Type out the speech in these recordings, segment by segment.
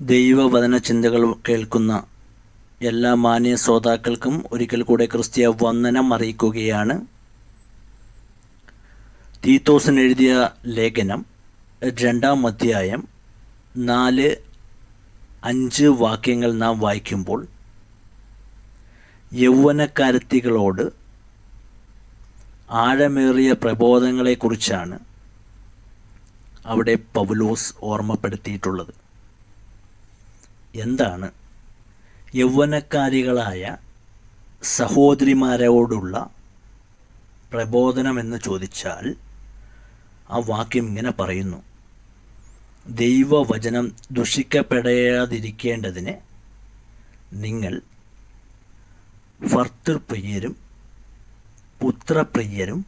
ദൈവവചന ചിന്തകൾ കേൾക്കുന്ന എല്ലാ മാന്യ ശ്രോതാക്കൾക്കും ഒരിക്കൽ കൂടെ ക്രിസ്തീയ വന്ദനം അറിയിക്കുകയാണ്. തീത്തോസൻ എഴുതിയ ലേഖനം രണ്ടാം അധ്യായം നാല് അഞ്ച് വാക്യങ്ങൾ നാം വായിക്കുമ്പോൾ യൗവനക്കാരത്തികളോട് ആഴമേറിയ പ്രബോധങ്ങളെക്കുറിച്ചാണ് അവിടെ പൗലോസ് ഓർമ്മപ്പെടുത്തിയിട്ടുള്ളത്. എന്താണ്? യൗവനക്കാരികളായ സഹോദരിമാരോടുള്ള പ്രബോധനമെന്ന് ചോദിച്ചാൽ ആ വാക്യം ഇങ്ങനെ പറയുന്നു. ദൈവവചനം ദുഷിക്കപ്പെടാതിരിക്കേണ്ടതിന് നിങ്ങൾ ഭർത്തൃപ്രിയരും പുത്രപ്രിയരും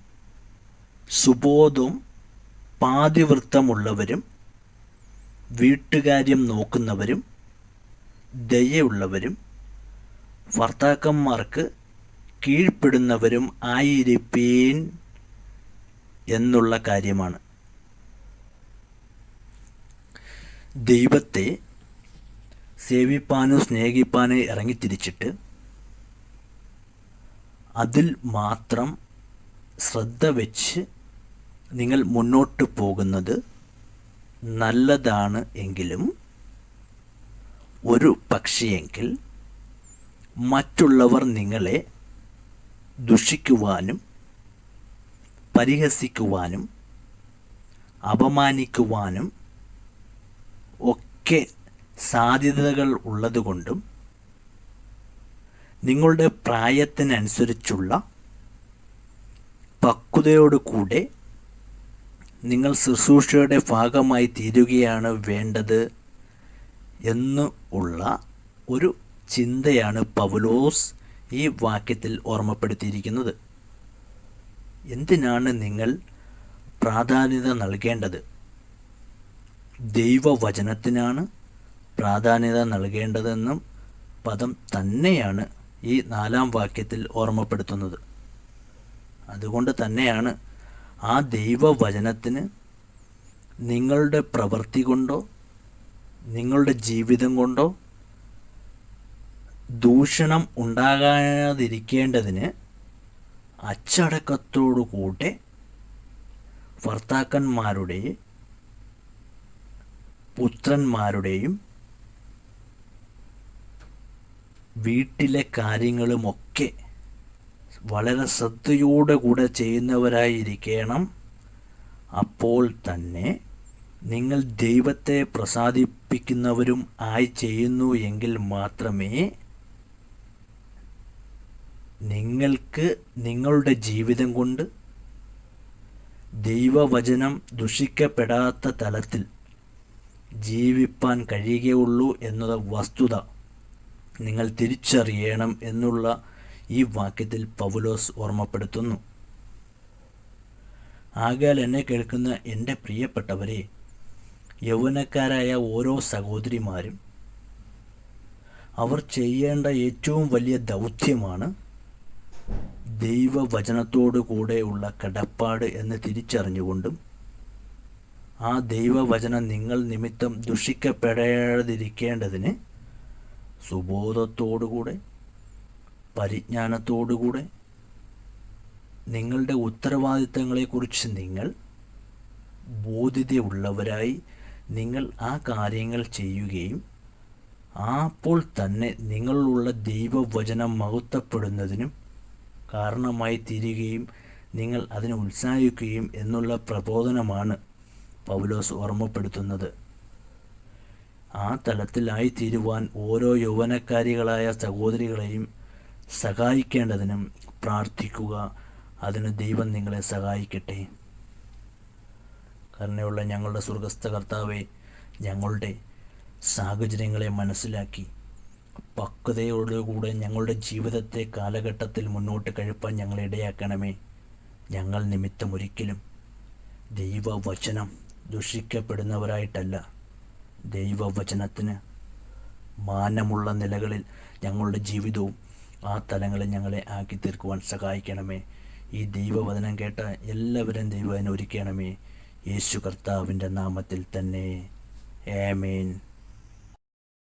സുബോധവും പാതിവൃത്തമുള്ളവരും വീട്ടുകാര്യം നോക്കുന്നവരും ദയയുള്ളവരും ഭർത്താക്കന്മാർക്ക് കീഴ്പ്പെടുന്നവരും ആയിരിപ്പീൻ എന്നുള്ള കാര്യമാണ്. ദൈവത്തെ സേവിപ്പാനും സ്നേഹിപ്പാനും ഇറങ്ങിത്തിരിച്ചിട്ട് അതിൽ മാത്രം ശ്രദ്ധ വെച്ച് നിങ്ങൾ മുന്നോട്ട് പോകുന്നത് നല്ലതാണ് എങ്കിലും ഒരു പക്ഷിയെങ്കിൽ മറ്റുള്ളവർ നിങ്ങളെ ദുഷിക്കുവാനും പരിഹസിക്കുവാനും അപമാനിക്കുവാനും ഒക്കെ സാധ്യതകൾ ഉള്ളതുകൊണ്ടും നിങ്ങളുടെ പ്രായത്തിനനുസരിച്ചുള്ള പക്വതയോടുകൂടെ നിങ്ങൾ ശുശ്രൂഷയുടെ ഭാഗമായി തീരുകയാണ് വേണ്ടത് എന്ന് ഉള്ള ഒരു ചിന്തയാണ് പൗലോസ് ഈ വാക്യത്തിൽ ഓർമ്മപ്പെടുത്തിയിരിക്കുന്നത്. എന്തിനാണ് നിങ്ങൾ പ്രാധാന്യത നൽകേണ്ടത്? ദൈവവചനത്തിനാണ് പ്രാധാന്യത നൽകേണ്ടതെന്നും പദം തന്നെയാണ് ഈ നാലാം വാക്യത്തിൽ ഓർമ്മപ്പെടുത്തുന്നത്. അതുകൊണ്ട് തന്നെയാണ് ആ ദൈവവചനത്തിന് നിങ്ങളുടെ പ്രവൃത്തി കൊണ്ടോ നിങ്ങളുടെ ജീവിതം കൊണ്ടോ ദൂഷണം ഉണ്ടാകാതിരിക്കേണ്ടതിന് അച്ചടക്കത്തോടു കൂടെ ഭർത്താക്കന്മാരുടെ പുത്രന്മാരുടെയും വീട്ടിലെ കാര്യങ്ങളുമൊക്കെ വളരെ ശ്രദ്ധയോടെ കൂടെ ചെയ്യുന്നവരായിരിക്കണം അപ്പോൾ തന്നെ നിങ്ങൾ ദൈവത്തെ പ്രസാദിപ്പിക്കുന്നവരും ആയി ചെയ്യുന്നു എങ്കിൽ മാത്രമേ നിങ്ങൾക്ക് നിങ്ങളുടെ ജീവിതം കൊണ്ട് ദൈവവചനം ദുഷിക്കപ്പെടാത്ത തലത്തിൽ ജീവിപ്പാൻ കഴിയുകയുള്ളൂ എന്നത് വസ്തുത നിങ്ങൾ തിരിച്ചറിയണം എന്നുള്ള ഈ വാക്യത്തിൽ പൗലോസ് ഓർമ്മപ്പെടുത്തുന്നു. ആകാൽ എന്നെ കേൾക്കുന്ന എന്റെ പ്രിയപ്പെട്ടവരെ യൗവനക്കാരായ ഓരോ സഹോദരിമാരും അവർ ചെയ്യേണ്ട ഏറ്റവും വലിയ ദൗത്യമാണ് ദൈവവചനത്തോടു കൂടെയുള്ള കടപ്പാട് എന്ന് തിരിച്ചറിഞ്ഞുകൊണ്ടും ആ ദൈവവചനം നിങ്ങൾ നിമിത്തം ദുഷിക്കപ്പെടാതിരിക്കേണ്ടതിന് സുബോധത്തോടുകൂടെ പരിജ്ഞാനത്തോടുകൂടെ നിങ്ങളുടെ ഉത്തരവാദിത്തങ്ങളെക്കുറിച്ച് നിങ്ങൾ ബോധ്യതയുള്ളവരായി നിങ്ങൾ ആ കാര്യങ്ങൾ ചെയ്യുകയും അപ്പോൾ തന്നെ നിങ്ങളിലുള്ള ദൈവവചനം മഹത്വപ്പെടുന്നതിനും കാരണമായി തീരുകയും നിങ്ങൾ അതിനെ ഉത്സാഹിക്കുകയും എന്നുള്ള പ്രബോധനമാണ് പൗലോസ് ഓർമ്മപ്പെടുത്തുന്നത്. ആ തലത്തിലായി തീരുവാൻ ഓരോ യൗവനക്കാരികളായ സഹോദരികളെയും സഹായിക്കേണ്ടതിനും പ്രാർത്ഥിക്കുക. അതിന് ദൈവം നിങ്ങളെ സഹായിക്കട്ടെ. കരുണയുള്ള ഞങ്ങളുടെ സ്വർഗസ്ഥ കർത്താവെ ഞങ്ങളുടെ സാഹചര്യങ്ങളെ മനസ്സിലാക്കി. പക്വതയോടുകൂടെ ഞങ്ങളുടെ ജീവിതത്തെ കാലഘട്ടത്തിൽ മുന്നോട്ട് കഴിപ്പാൻ ഞങ്ങളെ ഇടയാക്കണമേ. ഞങ്ങൾ നിമിത്തം ഒരിക്കലും ദൈവവചനം ദുഷിക്കപ്പെടുന്നവരായിട്ടല്ല. ദൈവവചനത്തിന് മാനമുള്ള നിലകളിൽ ഞങ്ങളുടെ ജീവിതവും ആ തലങ്ങളിൽ ഞങ്ങളെ ആക്കി തീർക്കുവാൻ സഹായിക്കണമേ. ഈ ദൈവവചനം കേട്ട എല്ലാവരും ദൈവം ഒരുക്കണമേ. യേശു കർത്താവിന്റെ നാമത്തിൽ തന്നെ. ഏമേൻ